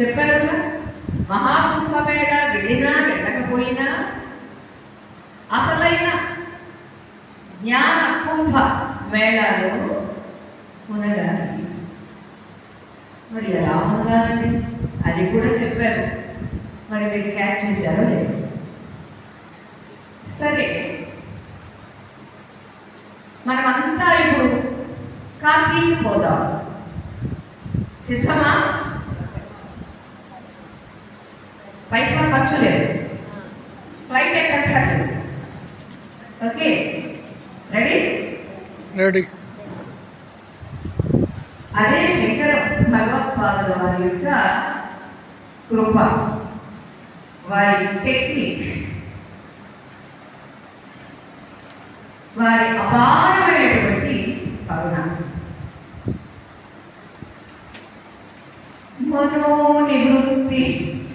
చెప్పారు కదా మహాకుంభమేళ వెళ్ళినా వెళ్ళకపోయినా అసలైన జ్ఞాన కుంభ మేళాలో మునగాలి మరి ఎలా మునగాలండి అది కూడా చెప్పారు. మరి మీరు క్యాచ్ చేశారో లేదు? సరే. మనమంతా ఇప్పుడు కాశీకి పోదాం. సిద్ధమా? పైసా ఖర్చు లేదు. ఫ్లైట్ ఎక్కక్కర్లేదు ఓకే. రెడీ రెడీ అదే శంకర భగవత్పాదుల వారి యొక్క కృప. వారి టెక్నిక్ వారి అపారమైనటువంటి కరుణ. మనోనివృత్తి పరమోపశాంతి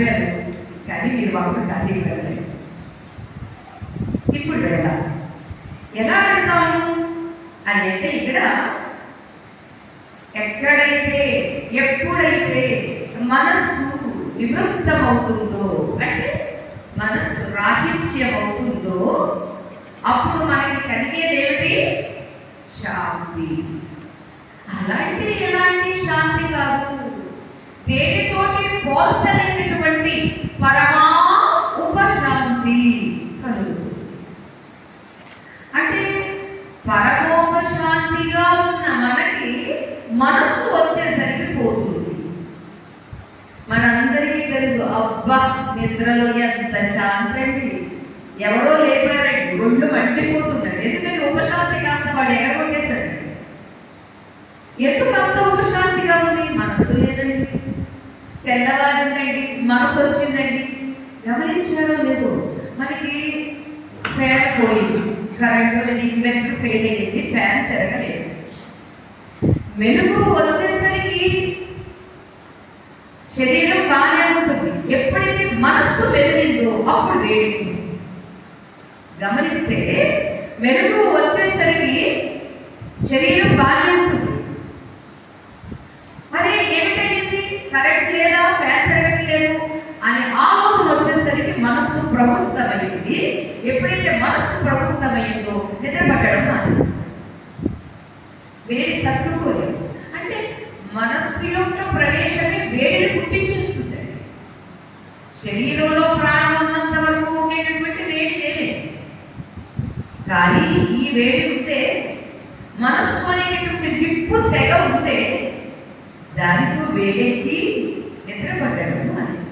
చెప్పారు కానీ మీరు మాకు కాసేపు వెళ్ళలేదు ఇప్పుడు వెళ్దాం ఎలా వెళ్తాము అని అంటే ఇక్కడ ఎక్కడైతే ఎప్పుడైతే మనస్సు వివృత్తమవుతుందో అంటే మనస్సు రాహిత్యం అవుతుందో అప్పుడు మనకి కలిగేదేమిటి శాంతి. అలాంటి ఎలాంటి శాంతి కాదు. దేనితోటి పోల్చలే పరమా ఉపశాంతి కలుగు అంటే పరమోపశాంతిగా ఉన్న మనకి మనస్సు వచ్చేసరికి పోతుంది. మనందరికీ తెలుసు అబ్బా నిద్రలో ఎంత శాంతి అండి. ఎవరో లేపారండి ఒళ్ళు మండిపోతుందండి. ఎందుకంటే ఉపశాంతి కాస్త వాడు ఎగరగొట్టేశాడు ఎందుకు అంత ఉపశాంతిగా ఉంది? మనసు లేదండి. తెల్లవారిందండి మనసు వచ్చిందండి గమనించడం లేదు? మనకి ఫ్యాన్ పోయింది. కరెంట్ లేదు ఇన్వెంటర్ ఫెయిల్ అయ్యింది ఫ్యాన్ తిరగలేదు. మెలుగు వచ్చేసరికి శరీరం బాగానే ఉంటుంది. ఎప్పుడైతే మనస్సు వెలిగిందో అప్పుడు వేడి గమనిస్తే మెలుగు వచ్చే శరీరం బాగానే ఉంటుంది మరి ఏమిటైంది కరెక్ట్ లేదా ఫ్యాన్ తిరగట్లేదు అనే ఆలోచన వచ్చేసరికి మనస్సు ప్రబుద్ధమైంది ఎప్పుడైతే మనస్సు ప్రబుద్ధమైందో నిద్ర పట్టడం మానేస్తుంది వేడి తట్టుకోలేదు. అంటే మనస్సు యొక్క ప్రవేశమే వేడిని పుట్టించేస్తుంది. శరీరంలో ప్రాణం ఉన్నంత వరకు ఉండేటటువంటి వేడి వేరే. కానీ ఈ వేడి ఉంటే మనస్సు అనేటటువంటి నిప్పు సెగ ఉంటే దానితో వేడెక్కి నిద్రపడ్డాడు పడ్డాడు